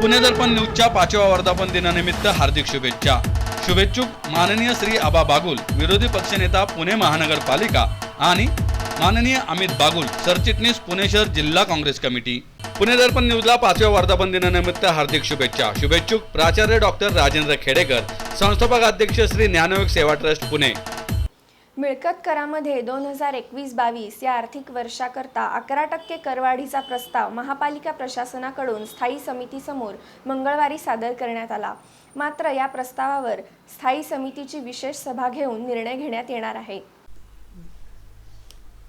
पुणे दर्पण न्यूजच्या पाचव्या वर्धापन दिनानिमित्त हार्दिक शुभेच्छा. शुभेच्छुक माननीय श्री आबा बागुल विरोधी पक्षनेता पुणे महानगरपालिका आणि माननीय अमित बागुल सरचिटणीस पुणे शहर जिल्हा काँग्रेस कमिटी. पुणे दर्पण न्यूजला पाचव्या वर्धापन दिनानिमित्त हार्दिक शुभेच्छा. शुभेच्छुक प्राचार्य डॉक्टर राजेंद्र खेडेकर संस्थापक अध्यक्ष श्री ज्ञानयोग सेवा ट्रस्ट पुणे. मिळकत करामध्ये दोन हजार एकवीस बावीस या आर्थिक वर्षाकरता अकरा टक्के करवाढीचा प्रस्ताव महापालिका प्रशासनाकडून स्थायी समितीसमोर मंगळवारी सादर करण्यात आला. मात्र या प्रस्तावावर स्थायी समितीची विशेष सभा घेऊन निर्णय घेण्यात येणार आहे.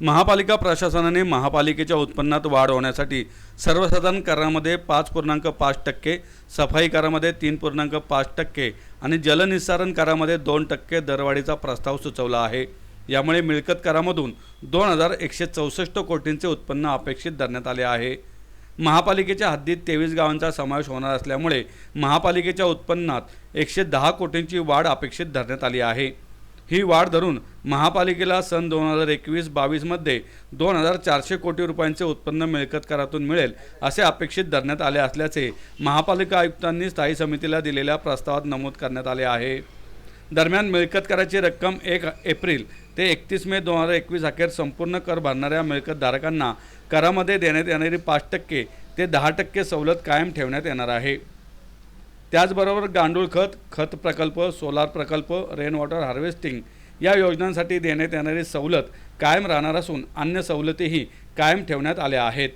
महापालिका प्रशासनाने महापालिकेच्या उत्पन्नात वाढ होण्यासाठी सर्वसाधारण करामध्ये पाच पूर्णांक पाच टक्के सफाई करामध्ये तीन पूर्णांक पाच टक्के आणि जलनिस्सारण करामध्ये दोन टक्के दरवाढीचा प्रस्ताव सुचवला आहे. यामुळे मिळकत करामधून दोन हजार एकशे चौसष्ट कोटींचे उत्पन्न अपेक्षित धरण्यात आले आहे. महापालिकेच्या हद्दीत तेवीस गावांचा समावेश होणार असल्यामुळे महापालिकेच्या उत्पन्नात एकशे दहा कोटींची वाढ अपेक्षित धरण्यात आली आहे. ही वाढ धरून महापालिकेला सन दोन हजार एकवीस बावीसमध्ये दोन हजार चारशे कोटी रुपयांचे उत्पन्न मिळकत करातून मिळेल असे अपेक्षित धरण्यात आले असल्याचे महापालिका आयुक्तांनी स्थायी समितीला दिलेल्या प्रस्तावात नमूद करण्यात आले आहे. दरम्यान मिळकत कराची रक्कम एक एप्रिल ते एकतीस मे दोन हजार एकवीस अखेर संपूर्ण कर भरणाऱ्या मिळकतधारकांना करामध्ये देण्यात येणारी पाच टक्के ते दहा टक्के सवलत कायम ठेवण्यात येणार आहे. त्याचबरोबर गांडूळ खत खत प्रकल्प सोलार प्रकल्प रेन वॉटर हार्वेस्टिंग या योजनांसाठी देण्यात येणारी सवलत कायम राहणार असून अन्य सवलतीही कायम ठेवण्यात आल्या आहेत.